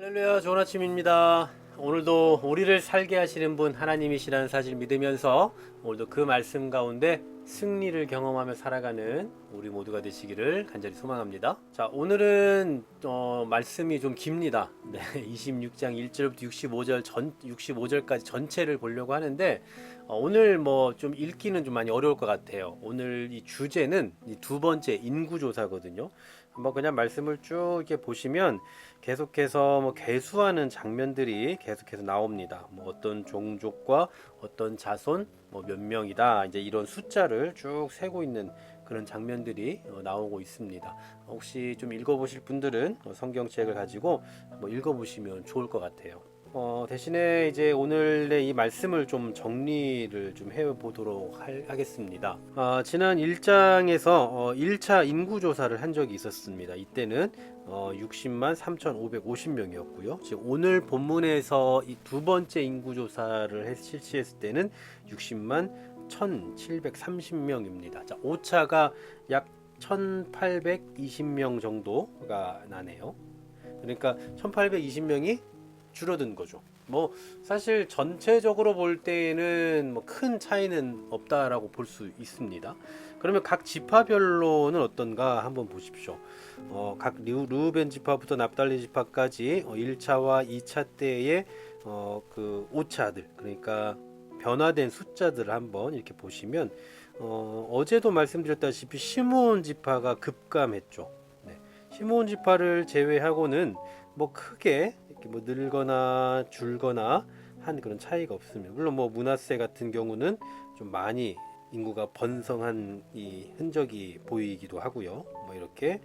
할렐루야 좋은 아침입니다. 오늘도 우리를 살게 하시는 분 하나님이시라는 사실 믿으면서 오늘도 그 말씀 가운데 승리를 경험하며 살아가는 우리 모두가 되시기를 간절히 소망합니다. 자 오늘은 어, 말씀이 좀 깁니다. 네, 26장 1절부터 65절 전 65절까지 전체를 보려고 하는데 어, 오늘 뭐 좀 읽기는 좀 많이 어려울 것 같아요. 오늘 이 주제는 이 두 번째 인구조사거든요. 한번 그냥 말씀을 쭉 이렇게 보시면 계속해서 뭐 개수하는 장면들이 계속해서 나옵니다. 뭐 어떤 종족과 어떤 자손 뭐 몇 명이다 이제 이런 숫자를 쭉 세고 있는 그런 장면들이 어, 나오고 있습니다. 혹시 좀 읽어보실 분들은 어, 성경책을 가지고 한번 읽어보시면 좋을 것 같아요. 어, 대신에 이제 오늘의 이 말씀을 좀 정리를 좀 해보도록 할- 하겠습니다. 어, 지난 1장에서 어, 1차 인구조사를 한 적이 있었습니다. 이때는 어, 60만 3,550명이었고요. 지금 오늘 본문에서 이 두 번째 인구조사를 했- 실시했을 때는 60만 1,730명입니다. 자, 오차가 약 1,820명 정도가 나네요. 그러니까 1,820명이 줄어든 거죠. 뭐 사실 전체적으로 볼 때는 뭐 큰 차이는 없다라고 볼 수 있습니다. 그러면 각 지파별로는 어떤가 한번 보십시오. 어, 각 르- 루벤 지파부터 납달리 지파까지 어, 1차와 2차 때의 어, 그 오차들 그러니까 변화된 숫자들을 한번 이렇게 보시면 어, 어제도 말씀드렸다시피 시므온 지파가 급감했죠. 네. 시므온 지파를 제외하고는 뭐 크게 뭐 늘거나 줄거나 한 그런 차이가 없습니다. 물론 뭐 문하세 같은 경우는 좀 많이 인구가 번성한 이 흔적이 보이기도 하고요. 뭐 이렇게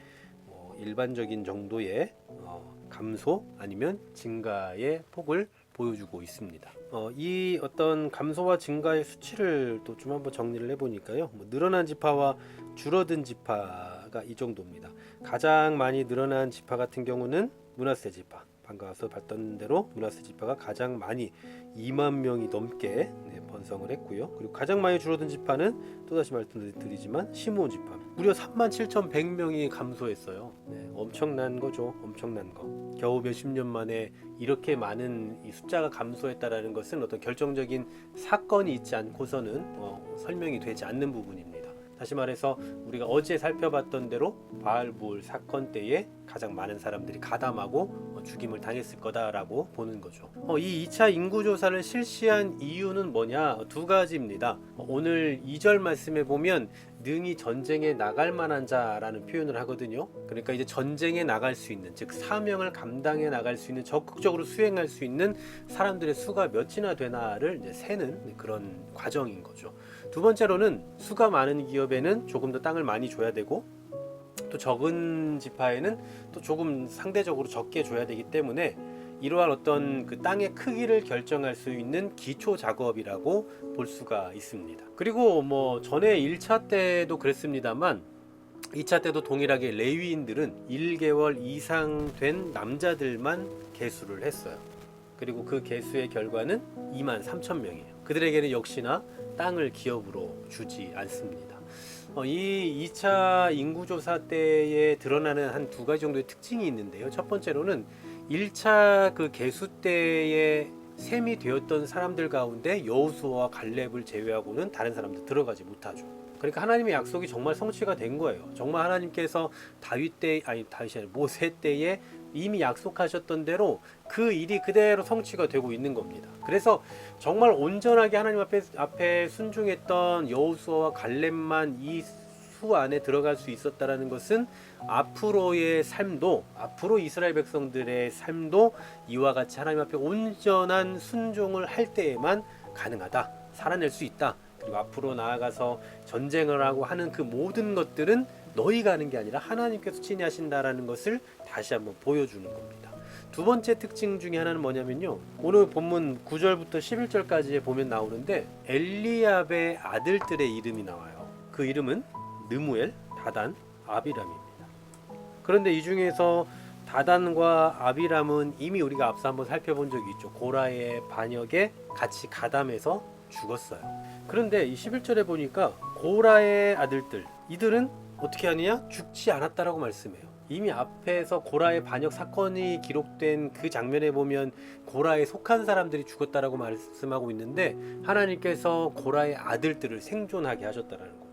뭐 일반적인 정도의 어, 감소 아니면 증가의 폭을 보여주고 있습니다. 어, 이 어떤 감소와 증가의 수치를 또 좀 한번 정리를 해보니까요. 뭐 늘어난 지파와 줄어든 지파가 이 정도입니다. 가장 많이 늘어난 지파 같은 경우는 문하세 지파. 방금 와서 봤던 대로 문하세 지파가 가장 많이 2만 명이 넘게 네, 번성을 했고요. 그리고 가장 많이 줄어든 지파는 또다시 말씀드리지만 시므온 지파. 무려 3만 7,100명이 감소했어요. 네, 엄청난 거죠. 엄청난 거. 겨우 몇십 년 만에 이렇게 많은 이 숫자가 감소했다라는 것은 어떤 결정적인 사건이 있지 않고서는 어, 설명이 되지 않는 부분입니다. 다시 말해서 우리가 어제 살펴봤던 대로 바알부울 사건 때에 가장 많은 사람들이 가담하고 어, 죽임을 당했을 거다라고 보는 거죠. 어, 이 2차 인구조사를 실시한 이유는 뭐냐? 두 가지입니다. 어, 오늘 2절 말씀에 보면 능히 전쟁에 나갈 만한 자라는 표현을 하거든요. 그러니까 이제 전쟁에 나갈 수 있는 즉 사명을 감당해 나갈 수 있는 적극적으로 수행할 수 있는 사람들의 수가 몇이나 되나를 이제 세는 그런 과정인 거죠. 두 번째로는 수가 많은 기업에는 조금 더 땅을 많이 줘야 되고 또 적은 지파에는 또 조금 상대적으로 적게 줘야 되기 때문에 이러한 어떤 그 땅의 크기를 결정할 수 있는 기초 작업이라고 볼 수가 있습니다. 그리고 뭐 전에 1차 때도 그랬습니다만 2차 때도 동일하게 레위인들은 1개월 이상 된 남자들만 개수를 했어요. 그리고 그 개수의 결과는 2만 3천 명이에요. 그들에게는 역시나 땅을 기업으로 주지 않습니다. 어, 이 2차 인구조사 때에 드러나는 한 두 가지 정도의 특징이 있는데요. 첫 번째로는 1차 그 개수 때에 셈이 되었던 사람들 가운데 여호수아와 갈렙을 제외하고는 다른 사람들 들어가지 못하죠. 그러니까 하나님의 약속이 정말 성취가 된 거예요. 정말 하나님께서 다윗 때 아니 다윗이 아니라 모세 때에 이미 약속하셨던 대로 그 일이 그대로 성취가 되고 있는 겁니다. 그래서 정말 온전하게 하나님 앞에 앞에 순종했던 여호수아와 갈렙만 이 수 안에 들어갈 수 있었다라는 것은 앞으로의 삶도 앞으로 이스라엘 백성들의 삶도 이와 같이 하나님 앞에 온전한 순종을 할 때에만 가능하다. 살아낼 수 있다. 그리고 앞으로 나아가서 전쟁을 하고 하는 그 모든 것들은 너희가 하는 게 아니라 하나님께서 친히 하신다라는 것을 다시 한번 보여주는 겁니다. 두 번째 특징 중에 하나는 뭐냐면요. 오늘 본문 9절부터 11절까지에 보면 나오는데 엘리압의 아들들의 이름이 나와요. 그 이름은 느무엘, 다단, 아비람입니다. 그런데 이 중에서 다단과 아비람은 이미 우리가 앞서 한번 살펴본 적이 있죠. 고라의 반역에 같이 가담해서 죽었어요. 그런데 이 11절에 보니까 고라의 아들들 이들은 어떻게 하느냐? 죽지 않았다라고 말씀해요. 이미 앞에서 고라의 반역 사건이 기록된 그 장면에 보면 고라에 속한 사람들이 죽었다라고 말씀하고 있는데 하나님께서 고라의 아들들을 생존하게 하셨다라는. 그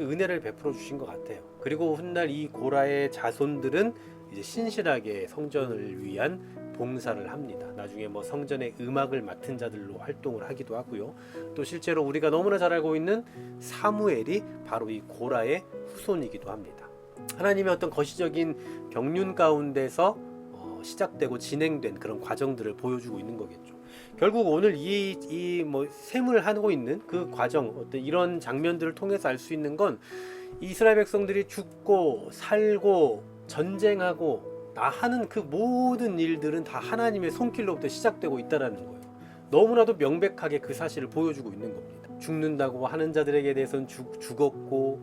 은혜를 베풀어 주신 것 같아요. 그리고 훗날 이 고라의 자손들은 이제 신실하게 성전을 위한 봉사를 합니다. 나중에 뭐 성전의 음악을 맡은 자들로 활동을 하기도 하고요. 또 실제로 우리가 너무나 잘 알고 있는 사무엘이 바로 이 고라의 후손이기도 합니다. 하나님의 어떤 거시적인 경륜 가운데서 어, 시작되고 진행된 그런 과정들을 보여주고 있는 거겠죠. 결국 오늘 이 이뭐 셈을 하고 있는 그 과정 어떤 이런 장면들을 통해서 알 수 있는 건 이스라엘 백성들이 죽고 살고 전쟁하고 나 하는 그 모든 일들은 다 하나님의 손길로부터 시작되고 있다라는 거예요. 너무나도 명백하게 그 사실을 보여주고 있는 겁니다. 죽는다고 하는 자들에게 대해서는 죽, 죽었고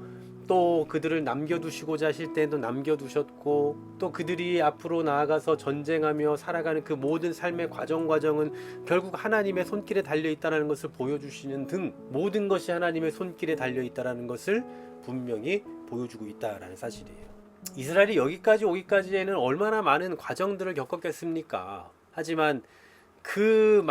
또 그들을 남겨두시고자 하실 때도 남겨두셨고 또 그들이 앞으로 나아가서 전쟁하며 살아가는 그 모든 삶의 과정 과정은 결국 하나님의 손길에 달려 있다는 것을 보여주시는 등 모든 것이 하나님의 손길에 달려 있다는 것을 분명히 보여주고 있다라는 사실이에요. 이스라엘이 여기까지 오기까지에는 얼마나 많은 과정들을 겪었겠습니까? 하지만 그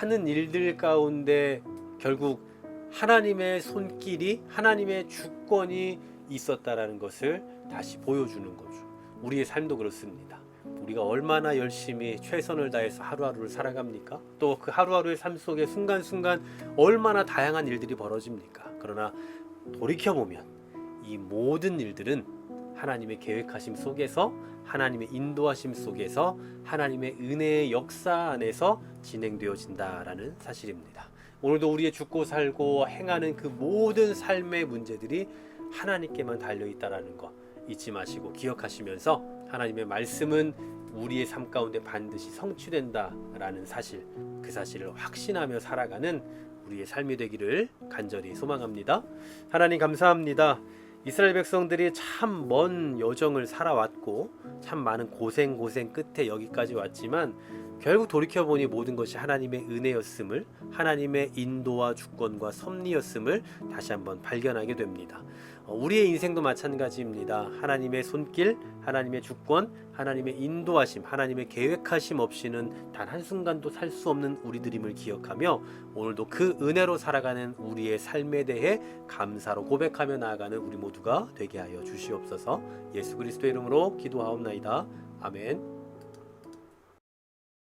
많은 일들 가운데 결국 하나님의 손길이 하나님의 주권이 있었다라는 것을 다시 보여주는 거죠. 우리의 삶도 그렇습니다. 우리가 얼마나 열심히 최선을 다해서 하루하루를 살아갑니까? 또 그 하루하루의 삶 속에 순간순간 얼마나 다양한 일들이 벌어집니까? 그러나 돌이켜 보면 이 모든 일들은 하나님의 계획하심 속에서 하나님의 인도하심 속에서 하나님의 은혜의 역사 안에서 진행되어진다라는 사실입니다. 오늘도 우리의 죽고 살고 행하는 그 모든 삶의 문제들이 하나님께만 달려 있다라는 거 잊지 마시고 기억하시면서 하나님의 말씀은 우리의 삶 가운데 반드시 성취된다라는 사실 그 사실을 확신하며 살아가는 우리의 삶이 되기를 간절히 소망합니다. 하나님 감사합니다. 이스라엘 백성들이 참 먼 여정을 살아왔고 참 많은 고생 고생 끝에 여기까지 왔지만 결국 돌이켜 보니 모든 것이 하나님의 은혜였음을 하나님의 인도와 주권과 섭리였음을 다시 한번 발견하게 됩니다. 어, 우리의 인생도 마찬가지입니다. 하나님의 손길, 하나님의 주권, 하나님의 인도하심, 하나님의 계획하심 없이는 단 한순간도 살 수 없는 우리들임을 기억하며 오늘도 그 은혜로 살아가는 우리의 삶에 대해 감사로 고백하며 나아가는 우리 모두가 되게 하여 주시옵소서 예수 그리스도의 이름으로 기도하옵나이다. 아멘.